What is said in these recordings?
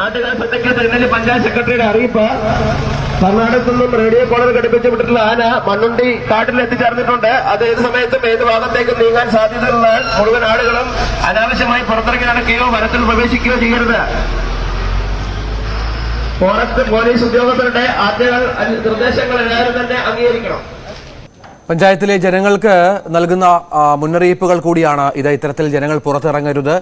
നാട്ടുകാർ പഞ്ചായത്ത് സെക്രട്ടറിയുടെ അറിയിപ്പ്. കർണാടകത്തിൽ നിന്നും റേഡിയോ കോളർ ഘടിപ്പിച്ചു വിട്ടിട്ടുള്ള ആന മണ്ണുണ്ടി കാട്ടിൽ എത്തിച്ചേർന്നിട്ടുണ്ട്. അത് ഏത് സമയത്തും ഏത് ഭാഗത്തേക്ക് നീങ്ങാൻ സാധ്യതയുള്ള മുഴുവൻ ആളുകളും അനാവശ്യമായി പുറത്തിറങ്ങി നടക്കുകയോ വനത്തിൽ പ്രവേശിക്കുകയോ ചെയ്യരുത്. ഫോറസ്റ്റ് പോലീസ് ഉദ്യോഗസ്ഥരുടെ ആദ്യ നിർദ്ദേശങ്ങൾ എല്ലാവരും തന്നെ അംഗീകരിക്കണം. പഞ്ചായത്തിലെ ജനങ്ങൾക്ക് നൽകുന്ന മുന്നറിയിപ്പുകൾ കൂടിയാണ് ഇത്. ഇത്തരത്തിൽ ജനങ്ങൾ പുറത്തിറങ്ങരുത്.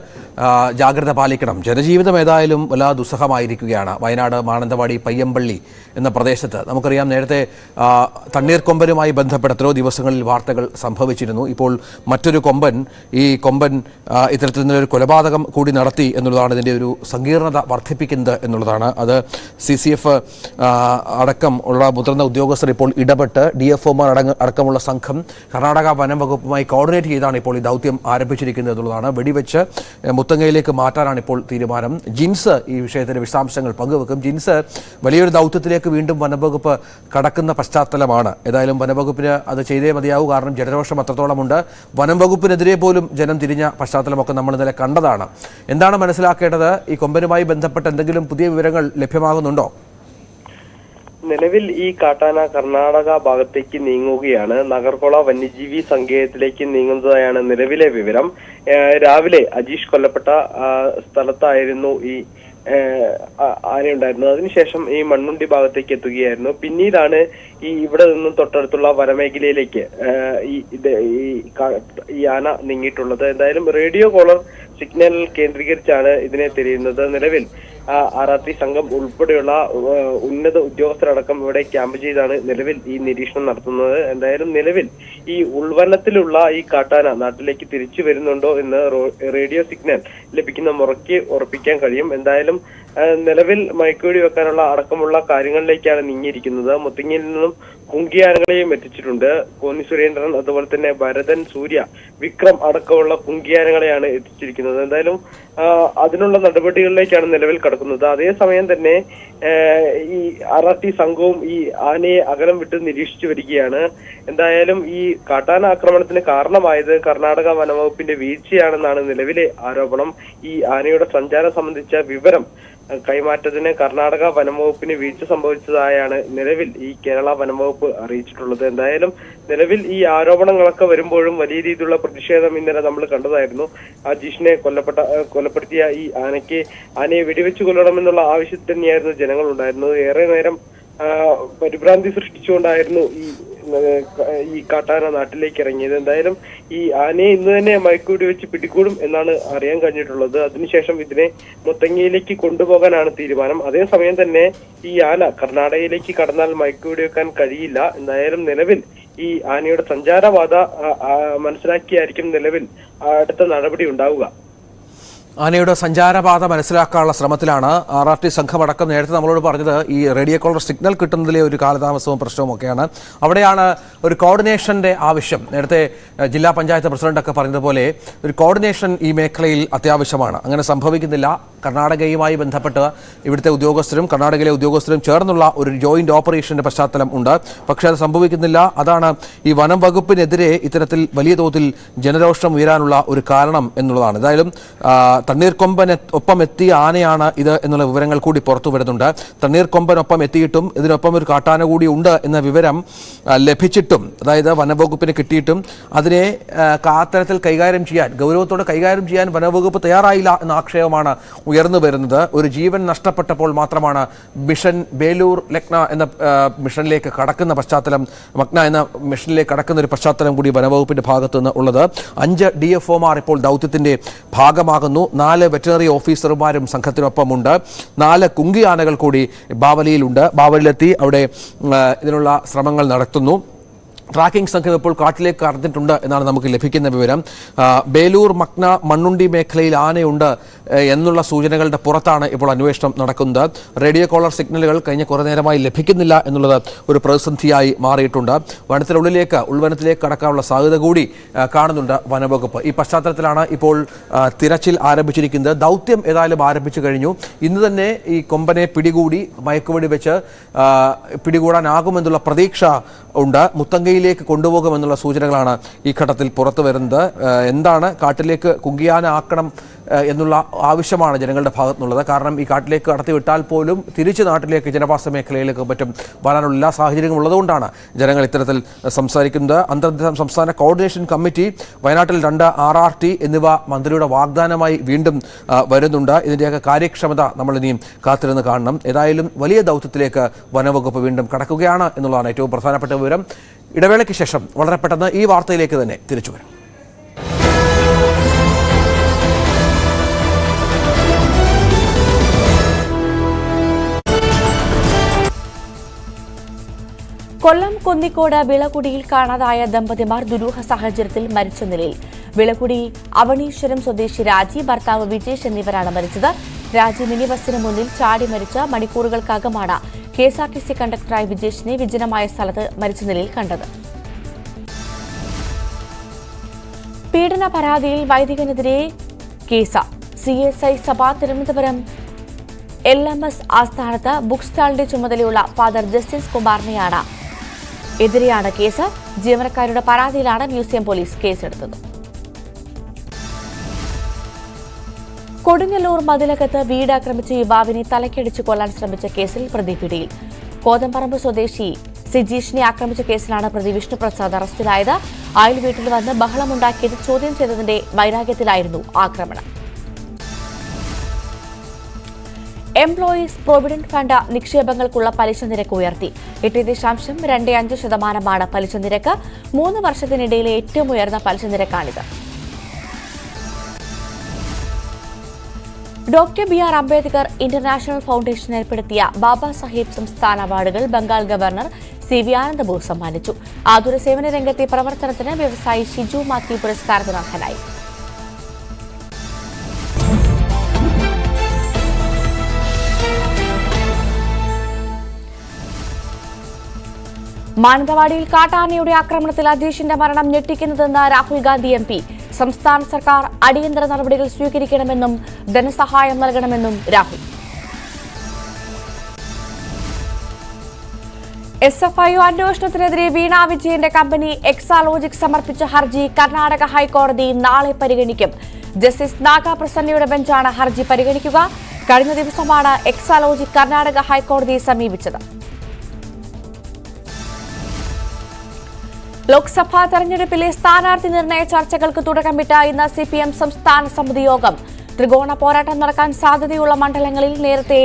ജാഗ്രത പാലിക്കണം. ജനജീവിതം ഏതായാലും വല്ലാ ദുസ്സഹമായിരിക്കുകയാണ്. വയനാട് മാനന്തവാടി പയ്യമ്പള്ളി എന്ന പ്രദേശത്ത് നമുക്കറിയാം നേരത്തെ ആ, തണ്ണീർക്കൊമ്പനുമായി ബന്ധപ്പെട്ട എത്രയോ ദിവസങ്ങളിൽ വാർത്തകൾ സംഭവിച്ചിരുന്നു. ഇപ്പോൾ മറ്റൊരു കൊമ്പൻ ഈ കൊമ്പൻ ഇത്തരത്തിൽ നിന്നൊരു കൊലപാതകം കൂടി നടത്തി എന്നുള്ളതാണ് ഇതിന്റെ ഒരു സങ്കീർണത വർദ്ധിപ്പിക്കുന്നത് എന്നുള്ളതാണ്. അത് സി സി എഫ് അടക്കം ഉള്ള മുതിർന്ന ഉദ്യോഗസ്ഥർ ഇപ്പോൾ ഇടപെട്ട് ഡി എഫ് ഒമാർ അടക്കമുള്ള സംഘം കർണാടക വനം വകുപ്പുമായി കോർഡിനേറ്റ് ചെയ്താണ് ഇപ്പോൾ ഈ ദൗത്യം ആരംഭിച്ചിരിക്കുന്നത് എന്നുള്ളതാണ്. വെടിവെച്ച് മുത്തങ്ങയിലേക്ക് മാറ്റാനാണ് ഇപ്പോൾ തീരുമാനം. ജിൻസ് ഈ വിഷയത്തിന്റെ വിശദാംശങ്ങൾ പങ്കുവെക്കും. ജിൻസ് വലിയൊരു ദൗത്യത്തിലേക്ക് വീണ്ടും വനംവകുപ്പ് കടക്കുന്ന പശ്ചാത്തലമാണ്. ഏതായാലും വനംവകുപ്പിന് അത് ചെയ്തേ മതിയാവൂ കാരണം ജനരോഷം അത്രത്തോളമുണ്ട്. വനംവകുപ്പിനെതിരെ പോലും ജനം തിരിഞ്ഞ പശ്ചാത്തലമൊക്കെ നമ്മൾ ഇന്നലെ കണ്ടതാണ്. എന്താണ് മനസ്സിലാക്കേണ്ടത്? ഈ കൊമ്പനുമായി ബന്ധപ്പെട്ട എന്തെങ്കിലും പുതിയ വിവരങ്ങൾ ലഭ്യമാകുന്നുണ്ടോ? നിലവിൽ ഈ കാട്ടാന കർണാടക ഭാഗത്തേക്ക് നീങ്ങുകയാണ്. നഗർകോള വന്യജീവി സങ്കേതത്തിലേക്ക് നീങ്ങുന്നതായാണ് നിലവിലെ വിവരം. രാവിലെ അജീഷ് കൊല്ലപ്പെട്ട സ്ഥലത്തായിരുന്നു ഈ ആനയുണ്ടായിരുന്നത് അതിനുശേഷം ഈ മണ്ണുണ്ടി ഭാഗത്തേക്ക് എത്തുകയായിരുന്നു. പിന്നീടാണ് ഈ ഇവിടെ നിന്നും തൊട്ടടുത്തുള്ള വനമേഖലയിലേക്ക് ഈ ഈ ആന നീങ്ങിയിട്ടുള്ളത്. എന്തായാലും റേഡിയോ കോളർ സിഗ്നൽ കേന്ദ്രീകരിച്ചാണ് ഇതിനെ തിരിയുന്നത് നിലവിൽ. ആർ സംഘം ഉൾപ്പെടെയുള്ള ഉന്നത ഉദ്യോഗസ്ഥരടക്കം ഇവിടെ ക്യാമ്പ് ചെയ്താണ് നിലവിൽ ഈ നിരീക്ഷണം നടത്തുന്നത്. എന്തായാലും നിലവിൽ ഈ ഉൾവനത്തിലുള്ള ഈ കാട്ടാന നാട്ടിലേക്ക് തിരിച്ചു വരുന്നുണ്ടോ എന്ന് റേഡിയോ സിഗ്നൽ ലഭിക്കുന്ന മുറയ്ക്ക് ഉറപ്പിക്കാൻ കഴിയും. എന്തായാലും നിലവിൽ മയക്കുവെടി വെക്കാനുള്ള അടക്കമുള്ള കാര്യങ്ങളിലേക്കാണ് നീങ്ങിയിരിക്കുന്നത്. മുത്തങ്ങയിൽ നിന്നും കുങ്കിയാനങ്ങളെയും എത്തിച്ചിട്ടുണ്ട്. കോന്നി സുരേന്ദ്രൻ അതുപോലെ തന്നെ ഭരതൻ സൂര്യ വിക്രം അടക്കമുള്ള കുങ്കിയാനങ്ങളെയാണ് എത്തിച്ചിരിക്കുന്നത്. എന്തായാലും അതിനുള്ള നടപടികളിലേക്കാണ് നിലവിൽ കടക്കുന്നത്. അതേസമയം തന്നെ ഈ ആർ ആർ ടി സംഘവും ഈ ആനയെ അകലം വിട്ട് നിരീക്ഷിച്ചു വരികയാണ്. എന്തായാലും ഈ കാട്ടാന ആക്രമണത്തിന് കാരണമായത് കർണാടക വനവകുപ്പിന്റെ വീഴ്ചയാണെന്നാണ് നിലവിലെ ആരോപണം. ഈ ആനയുടെ സഞ്ചാരം സംബന്ധിച്ച വിവരം കൈമാറ്റത്തിന് കർണാടക വനംവകുപ്പിന് വീഴ്ച സംഭവിച്ചതായാണ് നിലവിൽ ഈ കേരള വനംവകുപ്പ് അറിയിച്ചിട്ടുള്ളത്. എന്തായാലും നിലവിൽ ഈ ആരോപണങ്ങളൊക്കെ വരുമ്പോഴും വലിയ രീതിയിലുള്ള പ്രതിഷേധം ഇന്നലെ നമ്മൾ കണ്ടതായിരുന്നു. അജീഷിനെ കൊല്ലപ്പെട്ട കൊലപ്പെടുത്തിയ ഈ ആനയ്ക്ക് ആനയെ വെടിവെച്ച് കൊല്ലണമെന്നുള്ള ആവശ്യത്തിൽ തന്നെയായിരുന്നു ജനങ്ങൾ ഏറെ നേരം പരിഭ്രാന്തി സൃഷ്ടിച്ചുകൊണ്ടായിരുന്നു ഈ ഈ കാട്ടാന നാട്ടിലേക്ക് ഇറങ്ങിയത്. എന്തായാലും ഈ ആനയെ ഇന്ന് തന്നെ മയക്കൂടി വെച്ച് പിടികൂടും എന്നാണ് അറിയാൻ കഴിഞ്ഞിട്ടുള്ളത്. അതിനുശേഷം ഇതിനെ മുത്തങ്ങയിലേക്ക് കൊണ്ടുപോകാനാണ് തീരുമാനം. അതേസമയം തന്നെ ഈ ആന കർണാടകയിലേക്ക് കടന്നാൽ മയക്കൂടി വെക്കാൻ കഴിയില്ല. എന്തായാലും നിലവിൽ ഈ ആനയുടെ ആ, മനസ്സിലാക്കിയായിരിക്കും നിലവിൽ അടുത്ത നടപടി ഉണ്ടാവുക. ആനയുടെ സഞ്ചാരപാത മനസ്സിലാക്കാനുള്ള ശ്രമത്തിലാണ് ആർ ആർ ടി സംഘമടക്കം നേരത്തെ നമ്മളോട് പറഞ്ഞത് ഈ റേഡിയോ കോളർ സിഗ്നൽ കിട്ടുന്നതിലെ ഒരു കാലതാമസവും പ്രശ്നവും ഒക്കെയാണ്. അവിടെയാണ് ഒരു കോർഡിനേഷന്റെ ആവശ്യം. നേരത്തെ ജില്ലാ പഞ്ചായത്ത് പ്രസിഡന്റൊക്കെ പറഞ്ഞതുപോലെ ഒരു കോർഡിനേഷൻ ഈ മേഖലയിൽ അത്യാവശ്യമാണ്. അങ്ങനെ സംഭവിക്കുന്നില്ല. കർണാടകയുമായി ബന്ധപ്പെട്ട് ഇവിടുത്തെ ഉദ്യോഗസ്ഥരും കർണാടകയിലെ ഉദ്യോഗസ്ഥരും ചേർന്നുള്ള ഒരു ജോയിന്റ് ഓപ്പറേഷന്റെ പശ്ചാത്തലം ഉണ്ട്. പക്ഷേ അത് സംഭവിക്കുന്നില്ല. അതാണ് ഈ വനം വകുപ്പിനെതിരെ ഇത്തരത്തിൽ വലിയ തോതിൽ ജനരോഷം ഉയരാനുള്ള ഒരു കാരണം എന്നുള്ളതാണ്. ഏതായാലും ആ, തണ്ണീർക്കൊമ്പൻ ഒപ്പം എത്തിയ ആനയാണ് ഇത് എന്നുള്ള വിവരങ്ങൾ കൂടി പുറത്തു വരുന്നുണ്ട്. തണ്ണീർക്കൊമ്പനൊപ്പം എത്തിയിട്ടും ഇതിനൊപ്പം ഒരു കാട്ടാന കൂടി ഉണ്ട് എന്ന വിവരം ലഭിച്ചിട്ടും അതായത് വനവകുപ്പിന് കിട്ടിയിട്ടും അതിനെ കാത്തരത്തിൽ കൈകാര്യം ചെയ്യാൻ ഗൗരവത്തോടെ കൈകാര്യം ചെയ്യാൻ വനവകുപ്പ് തയ്യാറായില്ല എന്ന ആക്ഷേപമാണ് ഉയർന്നു വരുന്നത്. ഒരു ജീവൻ നഷ്ടപ്പെട്ടപ്പോൾ മാത്രമാണ് മിഷൻ ബേലൂർ ലക്ന എന്ന മിഷനിലേക്ക് കടക്കുന്ന പശ്ചാത്തലം മക്ന എന്ന മിഷനിലേക്ക് കടക്കുന്ന ഒരു പശ്ചാത്തലം കൂടി വനവകുപ്പിന്റെ ഭാഗത്തു നിന്ന് ഉള്ളത്. അഞ്ച് ഡി എഫ് ഒമാർ ഇപ്പോൾ ദൗത്യത്തിന്റെ ഭാഗമാകുന്നു. നാല് വെറ്ററിനറി ഓഫീസർമാരും സംഘത്തിനൊപ്പമുണ്ട്. നാല് കുങ്കി ആനകൾ കൂടി ബാവലിയിലുണ്ട്. ബാവലിയിലെത്തി അവിടെ ഇതിനുള്ള ശ്രമങ്ങൾ നടത്തുന്നു. ട്രാക്കിംഗ് സംഘം ഇപ്പോൾ കാട്ടിലേക്ക് കടന്നിട്ടുണ്ട് എന്നാണ് നമുക്ക് ലഭിക്കുന്ന വിവരം. ബേലൂർ മക്ന മണ്ണുണ്ടി മേഖലയിൽ ആനയുണ്ട് എന്നുള്ള സൂചനകളുടെ പുറത്താണ് ഇപ്പോൾ അന്വേഷണം നടക്കുന്നത്. റേഡിയോ കോളർ സിഗ്നലുകൾ കഴിഞ്ഞ കുറേ നേരമായി ലഭിക്കുന്നില്ല എന്നുള്ളത് ഒരു പ്രതിസന്ധിയായി മാറിയിട്ടുണ്ട്. വനത്തിനുള്ളിലേക്ക് ഉൾവനത്തിലേക്ക് കടക്കാനുള്ള സാധ്യത കൂടി കാണുന്നുണ്ട് വനവകുപ്പ്. ഈ പശ്ചാത്തലത്തിലാണ് ഇപ്പോൾ തിരച്ചിൽ ആരംഭിച്ചിരിക്കുന്നത്. ദൗത്യം ഏതായാലും ആരംഭിച്ചു കഴിഞ്ഞു. ഇന്ന് തന്നെ ഈ കൊമ്പനെ പിടികൂടി മയക്കുവെടി വെച്ച് പിടികൂടാനാകുമെന്നുള്ള പ്രതീക്ഷ ഉണ്ട്. മുത്തങ്കയിലേക്ക് കൊണ്ടുപോകുമെന്നുള്ള സൂചനകളാണ് ഈ ഘട്ടത്തിൽ പുറത്തു വരുന്നത്. എന്താണ് കാട്ടിലേക്ക് കുങ്കിയാന ആക്കണം എന്നുള്ള ആവശ്യമാണ് ജനങ്ങളുടെ ഭാഗത്തുനിന്നുള്ളത്. കാരണം ഈ കാട്ടിലേക്ക് കടത്തിവിട്ടാൽ പോലും തിരിച്ച് നാട്ടിലേക്ക് ജനവാസ മേഖലയിലേക്ക് മറ്റും വരാനുള്ള എല്ലാ സാഹചര്യങ്ങളും ഉള്ളതുകൊണ്ടാണ് ജനങ്ങൾ ഇത്തരത്തിൽ സംസാരിക്കുന്നത്. അന്തർ സംസ്ഥാന കോർഡിനേഷൻ കമ്മിറ്റി വയനാട്ടിൽ രണ്ട് ആർ ആർ ടി എന്നിവ മന്ത്രിയുടെ വാഗ്ദാനമായി വീണ്ടും വരുന്നുണ്ട്. ഇതിന്റെയൊക്കെ കാര്യക്ഷമത നമ്മൾ ഇനിയും കാത്തിരുന്ന് കാണണം. ഏതായാലും വലിയ ദൗത്യത്തിലേക്ക് വനവകുപ്പ് വീണ്ടും കടക്കുകയാണ് എന്നുള്ളതാണ് ഏറ്റവും പ്രധാനപ്പെട്ട വിവരം. ഇടവേളയ്ക്ക് ശേഷം വളരെ പെട്ടെന്ന് ഈ വാർത്തയിലേക്ക് തന്നെ തിരിച്ചു വരും. കൊല്ലം കുന്നിക്കോട് വിളകുടിയിൽ കാണാതായ ദമ്പതിമാർ ദുരൂഹ സാഹചര്യത്തിൽ മരിച്ച നിലയിൽ. വിളകുടി അവണീശ്വരം സ്വദേശി രാജി ഭർത്താവ് വിജേഷ് എന്നിവരാണ് മരിച്ചത്. രാജി മിനി ബസിന് മുന്നിൽ ചാടി മരിച്ച മണിക്കൂറുകൾക്കകമാണ് K S R T C കണ്ടക്ടറായ വിജേഷിനെ വിജനമായ സ്ഥലത്ത് മരിച്ച നിലയിൽ കണ്ടത്. പീഡന പരാതിയിൽ വൈദികനെതിരെ കേസ്. സി എസ് ഐ സഭ തിരുവനന്തപുരം എൽ എം എസ് ആസ്ഥാനത്ത് ബുക്ക് സ്റ്റാളിന്റെ ചുമതലയുള്ള ഫാദർ ജസ്റ്റിസ് കുമാറിനെയാണ് എതിരെയാണ് കേസ്. ജീവനക്കാരുടെ പരാതിയിലാണ് മ്യൂസിയം പോലീസ് കേസെടുത്തത്. കൊടുങ്ങല്ലൂർ മതിലകത്ത് വീടാക്രമിച്ച് യുവാവിനെ തലക്കടിച്ചു കൊല്ലാൻ ശ്രമിച്ച കേസിൽ പ്രതി പിടിയിൽ. കോതമ്പറമ്പ് സ്വദേശി സിജീഷിനെ ആക്രമിച്ച കേസിലാണ് പ്രതി വിഷ്ണുപ്രസാദ് അറസ്റ്റിലായത്. അയൽ വീട്ടിൽ വന്ന് ബഹളമുണ്ടാക്കിയത് ചോദ്യം ചെയ്തതിന്റെ വൈരാഗ്യത്തിലായിരുന്നു ആക്രമണം. എംപ്ലോയീസ് പ്രൊവിഡന്റ് ഫണ്ട് നിക്ഷേപങ്ങൾക്കുള്ള പലിശ നിരക്ക് ഉയർത്തി. എട്ട് ദശാംശം രണ്ട് അഞ്ച് ശതമാനമാണ് പലിശ നിരക്ക്. മൂന്ന് വർഷത്തിനിടയിലെ ഏറ്റവും ഉയർന്ന പലിശ നിരക്കാണിത്. Doctor B R Ambedkar international foundation ഏർപ്പെടുത്തിയ ബാബാ സാഹിബ് സംസ്ഥാന അവാർഡുകൾ Bengal governor C V Anandabose സമ്മാനിച്ചു. ആതുര സേവന രംഗത്തെ പ്രവർത്തനത്തിന് വ്യവസായി ഷിജു മാത്യു പുരസ്കാരത്തിന് അർഹനായി മാനന്തവാടിയിൽ കാട്ടാനയുടെ ആക്രമണത്തിൽ അധ്യക്ഷന്റെ മരണം ഞെട്ടിക്കുന്നതെന്ന് രാഹുൽ ഗാന്ധി എം പി. സംസ്ഥാന സർക്കാർ അടിയന്തര നടപടികൾ സ്വീകരിക്കണമെന്നും ധനസഹായം നൽകണമെന്നും Rahul. S F I O അന്വേഷണത്തിനെതിരെ Veena വിജയന്റെ കമ്പനി എക്സാലോജിക് സമർപ്പിച്ച ഹർജി കർണാടക ഹൈക്കോടതി നാളെ പരിഗണിക്കും. ജസ്റ്റിസ് നാഗാപ്രസന്നയുടെ ബെഞ്ചാണ് ഹർജി പരിഗണിക്കുക. കഴിഞ്ഞ ദിവസമാണ് എക്സാലോജിക് കർണാടക ഹൈക്കോടതിയെ സമീപിച്ചത്. ലോക്സഭാ തെരഞ്ഞെടുപ്പിലെ സ്ഥാനാർത്ഥി നിർണയ ചർച്ചകൾക്ക് തുടക്കമിട്ട ഇന്ന് സി പി എം സംസ്ഥാന സമിതി യോഗം. ത്രികോണ പോരാട്ടം നടക്കാൻ സാധ്യതയുള്ള മണ്ഡലങ്ങളിൽ നേരത്തെ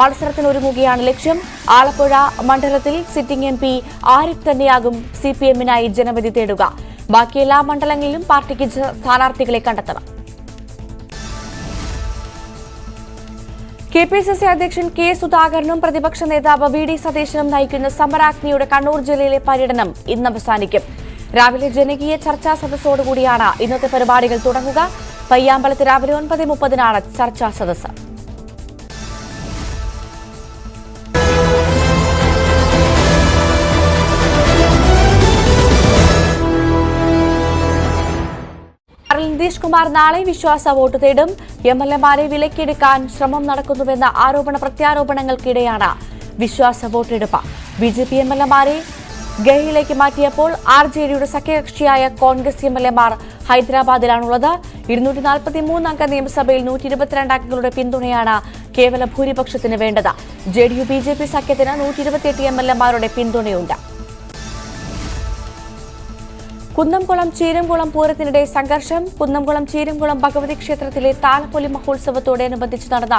മത്സരത്തിനൊരുങ്ങുകയാണ് ലക്ഷ്യം. ആലപ്പുഴ മണ്ഡലത്തിൽ സിറ്റിംഗ് എം പി ആരിഫ് തന്നെയാകും സി പി എമ്മിനായി ജനവിധി തേടുക. ബാക്കി എല്ലാ മണ്ഡലങ്ങളിലും പാർട്ടിക്ക് സ്ഥാനാർത്ഥികളെ കണ്ടെത്തണം. കെ പി സി സി അധ്യക്ഷൻ കെ സുധാകരനും പ്രതിപക്ഷ നേതാവ് വി ഡി സതീശനും നയിക്കുന്ന സമരാഗ്നിയുടെ കണ്ണൂർ ജില്ലയിലെ പര്യടനം ഇന്ന് അവസാനിക്കും. രാവിലെ ജനകീയ ചർച്ചാ സദസ്സോടുകൂടിയാണ് ഇന്നത്തെ പരിപാടികൾ തുടങ്ങുക. പയ്യാമ്പലത്ത് രാവിലെ ഒൻപത് മുപ്പതിനാണ് ചർച്ചാ സദസ്സ്. ആറിൽ നിതീഷ് കുമാർ നാളെ വിശ്വാസ വോട്ട് തേടും. എം എൽ എമാരെ വിലക്കെടുക്കാൻ ശ്രമം നടക്കുന്നുവെന്ന ആരോപണ പ്രത്യാരോപണങ്ങൾക്കിടെയാണ് വിശ്വാസ വോട്ടെടുപ്പ്. B J P M L എമാരെ ഗഹയിലേക്ക് മാറ്റിയപ്പോൾ ആർ ജെ ഡിയുടെ സഖ്യകക്ഷിയായ കോൺഗ്രസ് എം എൽ എമാർ ഹൈദരാബാദിലാണുള്ളത്. ഇരുന്നൂറ്റി നാൽപ്പത്തി മൂന്നംഗ നിയമസഭയിൽ നൂറ്റി ഇരുപത്തിരണ്ട് അംഗങ്ങളുടെ പിന്തുണയാണ് കേവല ഭൂരിപക്ഷത്തിന് വേണ്ടത്. J D U B J P സഖ്യത്തിന് നൂറ്റി ഇരുപത്തിയെട്ട് എം എൽ എമാരുടെ പിന്തുണയുണ്ട്. കുന്നംകുളം ചീരംകുളം പൂരത്തിനിടെ സംഘർഷം. കുന്നംകുളം ചീരംകുളം ഭഗവതി ക്ഷേത്രത്തിലെ താലപ്പൊലി മഹോത്സവത്തോടനുബന്ധിച്ച് നടന്ന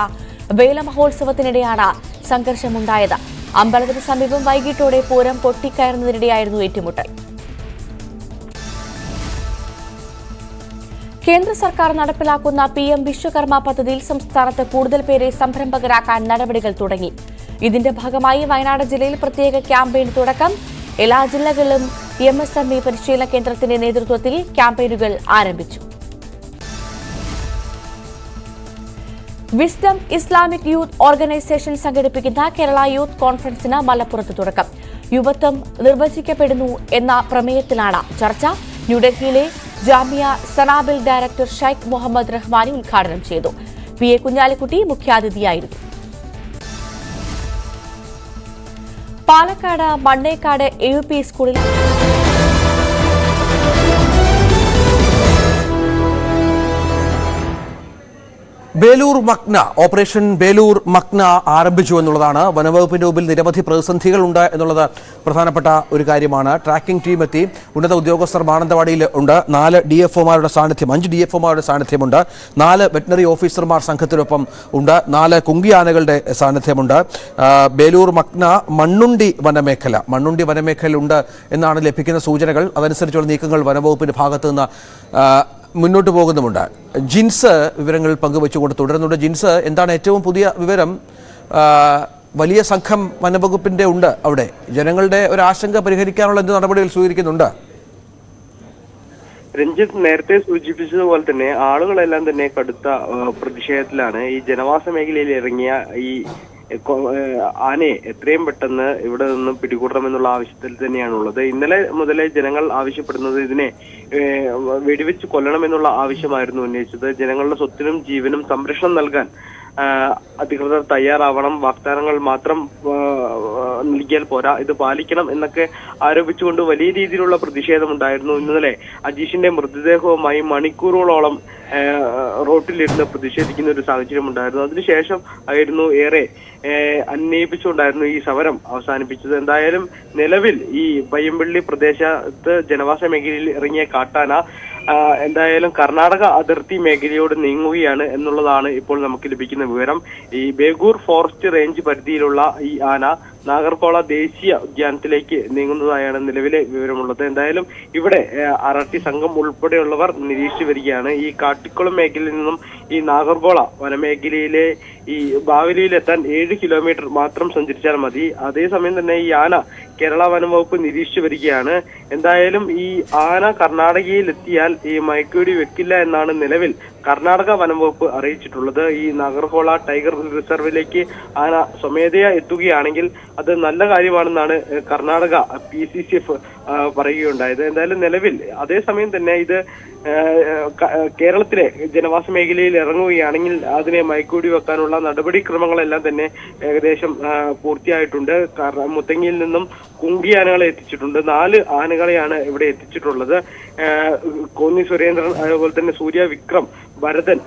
വേല മഹോത്സവത്തിനിടെയാണ് സംഘർഷമുണ്ടായത്. അമ്പലത്തിന് സമീപം വൈകിട്ടോടെ പൂരം പൊട്ടിക്കയറുന്നതിനിടെയായിരുന്നു ഏറ്റുമുട്ടൽ. കേന്ദ്ര സർക്കാർ നടപ്പിലാക്കുന്ന പി എം വിശ്വകർമ്മ പദ്ധതിയിൽ സംസ്ഥാനത്ത് കൂടുതൽ പേരെ സംരംഭകരാക്കാൻ നടപടികൾ തുടങ്ങി. ഇതിന്റെ ഭാഗമായി വയനാട് ജില്ലയിൽ പ്രത്യേക ക്യാമ്പയിൻ തുടക്കം. എല്ലാ ജില്ലകളിലും എം എസ് എം ഇ പരിശീലന കേന്ദ്രത്തിന്റെ നേതൃത്വത്തിൽ ക്യാമ്പയിനുകൾ ആരംഭിച്ചു. വിസ്ഡം ഇസ്ലാമിക് യൂത്ത് ഓർഗനൈസേഷൻ സംഘടിപ്പിക്കുന്ന കേരള യൂത്ത് കോൺഫറൻസിന് മലപ്പുറത്ത് തുടക്കം. യുവത്വം നിർവചിക്കപ്പെടുന്നു എന്ന പ്രമേയത്തിലാണ് ചർച്ച. ന്യൂഡൽഹിയിലെ ജാമിയ സനാബിൽ ഡയറക്ടർ ഷൈഖ് മുഹമ്മദ് റഹ്മാനി ഉദ്ഘാടനം ചെയ്തു. P A Kunhalikutty മുഖ്യാതിഥിയായിരുന്നു. Palakkad Mannekkad A U P സ്കൂളിൽ Belur Magna operation Belur Magna ആരംഭിച്ചു എന്നുള്ളതാണ്. വനവകുപ്പിന്റെ മുമ്പിൽ നിരവധി പ്രതിസന്ധികളുണ്ട് എന്നുള്ളത് പ്രധാനപ്പെട്ട ഒരു കാര്യമാണ്. ട്രാക്കിംഗ് ടീം എത്തി. ഉന്നത ഉദ്യോഗസ്ഥർ മാനന്തവാടിയിൽ ഉണ്ട്. നാല് ഡി എഫ് ഒമാരുടെ സാന്നിധ്യം അഞ്ച് ഡി എഫ് ഒമാരുടെ സാന്നിധ്യമുണ്ട്. നാല് വെറ്റിനറി ഓഫീസർമാർ സംഘത്തിനൊപ്പം ഉണ്ട്. നാല് കുങ്കിയാനകളുടെ സാന്നിധ്യമുണ്ട്. ബേലൂർ മഗ്ന മണ്ണുണ്ടി വനമേഖല മണ്ണുണ്ടി വനമേഖലയിലുണ്ട് എന്നാണ് ലഭിക്കുന്ന സൂചനകൾ. അതനുസരിച്ചുള്ള നീക്കങ്ങൾ വനവകുപ്പിന്റെ ഭാഗത്തു നിന്ന് മുന്നോട്ട് പോകുന്നുമുണ്ട്. ജിൻസ് വിവരങ്ങൾ പങ്കുവെച്ചുകൊണ്ട് തുടരുന്നുണ്ട്. ജിൻസ് എന്താണ് ഏറ്റവും പുതിയ വിവരം? വലിയ സംഘം വനവകുപ്പിന്റെ ഉണ്ട് അവിടെ. ജനങ്ങളുടെ ഒരു ആശങ്ക പരിഹരിക്കാനുള്ള എന്ത് നടപടികൾ സ്വീകരിക്കുന്നുണ്ട്? രഞ്ജിത്ത് നേരത്തെ സൂചിപ്പിച്ചതുപോലെ തന്നെ ആളുകളെല്ലാം തന്നെ കടുത്ത പ്രതിഷേധത്തിലാണ് ഈ ജനവാസ മേഖലയിൽ ഇറങ്ങിയ ഈ ആനയെ എത്രയും പെട്ടെന്ന് ഇവിടെ നിന്നും പിടികൂടണമെന്നുള്ള ആവശ്യത്തിൽ തന്നെയാണ് ഉള്ളത് ഇന്നലെ മുതലേ ജനങ്ങൾ ആവശ്യപ്പെടുന്നത് ഇതിനെ വെടിവെച്ച് കൊല്ലണം എന്നുള്ള ആവശ്യമായിരുന്നു ഉന്നയിച്ചത്. ജനങ്ങളുടെ സ്വത്തിനും ജീവനും സംരക്ഷണം നൽകാൻ അധികൃതർ തയ്യാറാവണം. വാഗ്ദാനങ്ങൾ മാത്രം നൽകിയാൽ പോരാ. ഇത് പാലിക്കണം എന്നൊക്കെ ആരോപിച്ചുകൊണ്ട് വലിയ രീതിയിലുള്ള പ്രതിഷേധമുണ്ടായിരുന്നു ഇന്നലെ. അജീഷിന്റെ മൃതദേഹവുമായി മണിക്കൂറുകളോളം റോട്ടിലിരുന്ന് പ്രതിഷേധിക്കുന്ന ഒരു സാഹചര്യം ഉണ്ടായിരുന്നു അതിനുശേഷം ആയിരുന്നു ഏറെ അന്വയിപ്പിച്ചുകൊണ്ടായിരുന്നു ഈ സമരം അവസാനിപ്പിച്ചത്. എന്തായാലും നിലവിൽ ഈ പയ്യമ്പള്ളി പ്രദേശത്ത് ജനവാസ മേഖലയിൽ ഇറങ്ങിയ കാട്ടാന എന്തായാലും കർണാടക അതിർത്തി മേഖലയോട് നീങ്ങുകയാണ് എന്നുള്ളതാണ് ഇപ്പോൾ നമുക്ക് ലഭിക്കുന്ന വിവരം. ഈ ബേഗൂർ ഫോറസ്റ്റ് റേഞ്ച് പരിധിയിലുള്ള ഈ ആന നാഗർകോള ദേശീയ ഉദ്യാനത്തിലേക്ക് നീങ്ങുന്നതായാണ് നിലവിലെ വിവരമുള്ളത്. എന്തായാലും ഇവിടെ അറട്ടി സംഘം ഉൾപ്പെടെയുള്ളവർ നിരീക്ഷിച്ചു വരികയാണ്. ഈ കാട്ടിക്കുളം മേഖലയിൽ നിന്നും ഈ നാഗർകോള വനമേഖലയിലെ ഈ ബാവലിയിലെത്താൻ ഏഴ് കിലോമീറ്റർ മാത്രം സഞ്ചരിച്ചാൽ മതി. അതേസമയം തന്നെ ഈ ആന കേരള വനം വകുപ്പ് നിരീക്ഷിച്ചു വരികയാണ്. എന്തായാലും ഈ ആന കർണാടകയിൽ എത്തിയാൽ ഈ മയക്കുവെടി വെക്കില്ല എന്നാണ് നിലവിൽ കർണാടക വനം വകുപ്പ് അറിയിച്ചിട്ടുള്ളത്. ഈ നാഗർഹോള ടൈഗർ റിസർവിലേക്ക് ആന സ്വമേധയാ എത്തുകയാണെങ്കിൽ അത് നല്ല കാര്യമാണെന്നാണ് Karnataka P C C F പറയുകയുണ്ടായത്. എന്തായാലും നിലവിൽ അതേസമയം തന്നെ ഇത് കേരളത്തിലെ ജനവാസ മേഖലയിൽ ഇറങ്ങുകയാണെങ്കിൽ അതിനെ മയക്കൂടി വെക്കാനുള്ള നടപടിക്രമങ്ങളെല്ലാം തന്നെ ഏകദേശം പൂർത്തിയായിട്ടുണ്ട്. കാരണം മുത്തങ്ങിയിൽ നിന്നും കുങ്കി ആനകളെ എത്തിച്ചിട്ടുണ്ട്. നാല് ആനകളെയാണ് ഇവിടെ എത്തിച്ചിട്ടുള്ളത്. കോന്നി സുരേന്ദ്രൻ അതുപോലെ തന്നെ സൂര്യ വിക്രം ഭരതൻ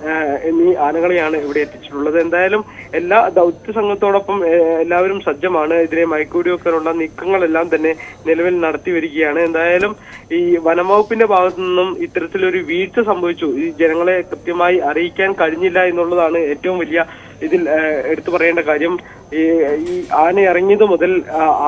എന്നീ ആനകളെയാണ് ഇവിടെ എത്തിച്ചിട്ടുള്ളത്. എന്തായാലും എല്ലാ ദൗത്യ സംഘത്തോടൊപ്പം എല്ലാവരും സജ്ജമാണ്. ഇതിനെ മയക്കൂടി വെക്കാനുള്ള നീക്കങ്ങളെല്ലാം തന്നെ നിലവിൽ നടത്തി വരികയാണ്. എന്തായാലും ഈ വനംവകുപ്പിന്റെ ഭാഗത്തു നിന്നും ഇത്തരത്തിലൊരു വീഴ്ച സംഭവിച്ചു. ഈ ജനങ്ങളെ കൃത്യമായി അറിയിക്കാൻ കഴിഞ്ഞില്ല എന്നുള്ളതാണ് ഏറ്റവും വലിയ ഇതിൽ എടുത്തു പറയേണ്ട കാര്യം ഈ ആന ഇറങ്ങിയത് മുതൽ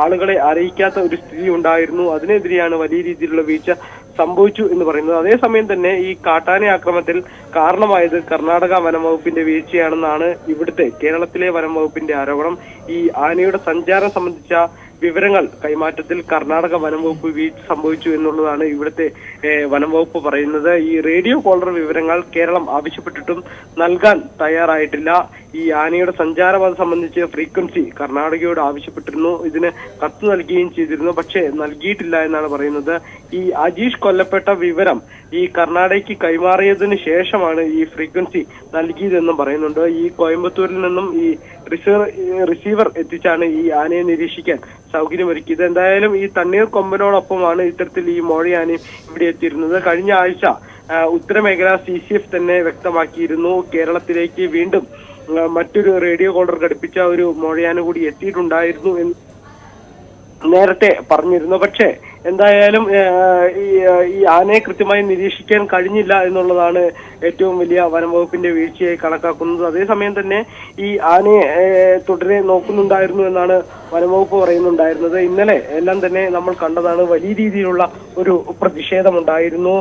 ആളുകളെ അറിയിക്കാത്ത ഒരു സ്ഥിതി ഉണ്ടായിരുന്നു. അതിനെതിരെയാണ് വലിയ രീതിയിലുള്ള വീഴ്ച സംഭവിച്ചു എന്ന് പറയുന്നത്. അതേസമയം തന്നെ ഈ കാട്ടാന ആക്രമത്തിൽ കാരണമായത് കർണാടക വനം വകുപ്പിന്റെ വീഴ്ചയാണെന്നാണ് ഇവിടുത്തെ കേരളത്തിലെ വനം വകുപ്പിന്റെ ആരോപണം. ഈ ആനയുടെ സഞ്ചാരം സംബന്ധിച്ച വിവരങ്ങൾ കൈമാറ്റത്തിൽ കർണാടക വനം വകുപ്പ് വീഴ്ച സംഭവിച്ചു എന്നുള്ളതാണ് ഇവിടുത്തെ വനം വകുപ്പ് പറയുന്നത്. ഈ റേഡിയോ കോളർ വിവരങ്ങൾ കേരളം ആവശ്യപ്പെട്ടിട്ടും നൽകാൻ തയ്യാറായിട്ടില്ല. ഈ ആനയുടെ സഞ്ചാരപാത സംബന്ധിച്ച് ഫ്രീക്വൻസി കർണാടകയോട് ആവശ്യപ്പെട്ടിരുന്നു. ഇതിന് കത്ത് നൽകുകയും ചെയ്തിരുന്നു. പക്ഷേ നൽകിയിട്ടില്ല എന്നാണ് പറയുന്നത്. ഈ അജീഷ് കൊല്ലപ്പെട്ട വിവരം ഈ കർണാടകയ്ക്ക് കൈമാറിയതിന് ശേഷമാണ് ഈ ഫ്രീക്വൻസി നൽകിയതെന്നും പറയുന്നുണ്ട്. ഈ കോയമ്പത്തൂരിൽ നിന്നും ഈ റിസീവർ എത്തിച്ചാണ് ഈ ആനയെ നിരീക്ഷിക്കാൻ സൗകര്യമൊരുക്കിയത്. എന്തായാലും ഈ തണ്ണീർ കൊമ്പനോടൊപ്പമാണ് ഇത്തരത്തിൽ ഈ മോഴയാനയും ഇവിടെ എത്തിയിരുന്നത്. കഴിഞ്ഞ ആഴ്ച ഉത്തരമേഖല സി സി എഫ് തന്നെ വ്യക്തമാക്കിയിരുന്നു. കേരളത്തിലേക്ക് വീണ്ടും മറ്റൊരു റേഡിയോ കോളർ ഘടിപ്പിച്ച ഒരു മോഴയാന കൂടി എത്തിയിട്ടുണ്ടായിരുന്നു എന്ന് നേരത്തെ പറഞ്ഞിരുന്നു. പക്ഷേ എന്തായാലും ഈ ആനയെ കൃത്യമായി നിരീക്ഷിക്കാൻ കഴിഞ്ഞില്ല എന്നുള്ളതാണ് ഏറ്റവും വലിയ വനംവകുപ്പിന്റെ വീഴ്ചയെ വീഴ്ചയായി കണക്കാക്കുന്നത്. അതേസമയം തന്നെ ഈ ആനയെ തുടരെ നോക്കുന്നുണ്ടായിരുന്നു എന്നാണ് വനംവകുപ്പ് പറയുന്നുണ്ടായിരുന്നത്. ഇന്നലെ എല്ലാം തന്നെ നമ്മൾ കണ്ടതാണ് വലിയ രീതിയിലുള്ള ഒരു പ്രതിഷേധമുണ്ടായിരുന്നു.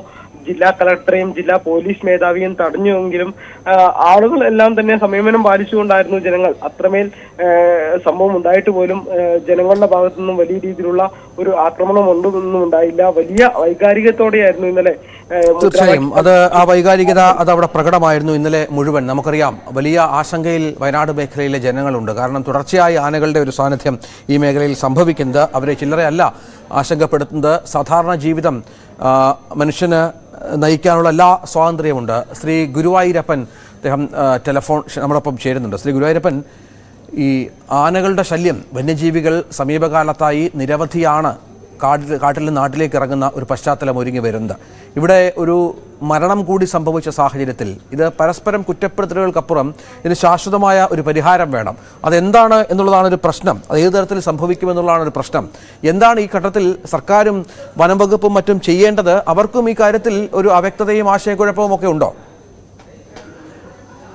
ജില്ലാ കളക്ടറെയും ജില്ലാ പോലീസ് മേധാവിയും തടഞ്ഞുവെങ്കിലും ആളുകൾ എല്ലാം തന്നെ സംയമനം പാലിച്ചുകൊണ്ടായിരുന്നു ജനങ്ങൾ. അത്രമേൽ സംഭവം ഉണ്ടായിട്ട് പോലും ജനങ്ങളുടെ ഭാഗത്തു നിന്നും വലിയ രീതിയിലുള്ള ഒരു ആക്രമണം ഒന്നും ഉണ്ടായില്ല. വലിയ വൈകാരികത്തോടെയായിരുന്നു ഇന്നലെ തീർച്ചയായും. അത് ആ വൈകാരികത അത് അവിടെ പ്രകടമായിരുന്നു ഇന്നലെ മുഴുവൻ. നമുക്കറിയാം വലിയ ആശങ്കയിൽ വയനാട് മേഖലയിലെ ജനങ്ങളുണ്ട്. കാരണം തുടർച്ചയായി ആനകളുടെ ഒരു സാന്നിധ്യം ഈ മേഖലയിൽ സംഭവിക്കുന്നത് അവരെ ചില്ലറയല്ല ആശങ്കപ്പെടുത്തുന്നത്. സാധാരണ ജീവിതം മനുഷ്യന് നയിക്കാനുള്ള എല്ലാ സ്വാതന്ത്ര്യമുണ്ട് ശ്രീ ഗുരുവായൂരപ്പൻ അദ്ദേഹം ടെലഫോൺ നമ്മളൊപ്പം ചേരുന്നുണ്ട്. ശ്രീ ഗുരുവായൂരപ്പൻ ഈ ആനകളുടെ ശല്യം വന്യജീവികൾ സമീപകാലത്തായി നിരവധിയാണ് കാട്ടിൽ കാട്ടിൽ നിന്ന് നാട്ടിലേക്ക് ഇറങ്ങുന്ന ഒരു പശ്ചാത്തലം ഒരുങ്ങി വരുന്നത്. ഇവിടെ ഒരു മരണം കൂടി സംഭവിച്ച സാഹചര്യത്തിൽ ഇത് പരസ്പരം കുറ്റപ്പെടുത്തലുകൾക്കപ്പുറം ഇതിന് ശാശ്വതമായ ഒരു പരിഹാരം വേണം. അതെന്താണ് എന്നുള്ളതാണ് ഒരു പ്രശ്നം. അത് ഏത് തരത്തിൽ സംഭവിക്കുമെന്നുള്ളതാണ് ഒരു പ്രശ്നം. എന്താണ് ഈ ഘട്ടത്തിൽ സർക്കാരും വനം വകുപ്പും മറ്റും ചെയ്യേണ്ടത്? അവർക്കും ഈ കാര്യത്തിൽ ഒരു അവ്യക്തതയും ആശയക്കുഴപ്പവും ഒക്കെ ഉണ്ടോ?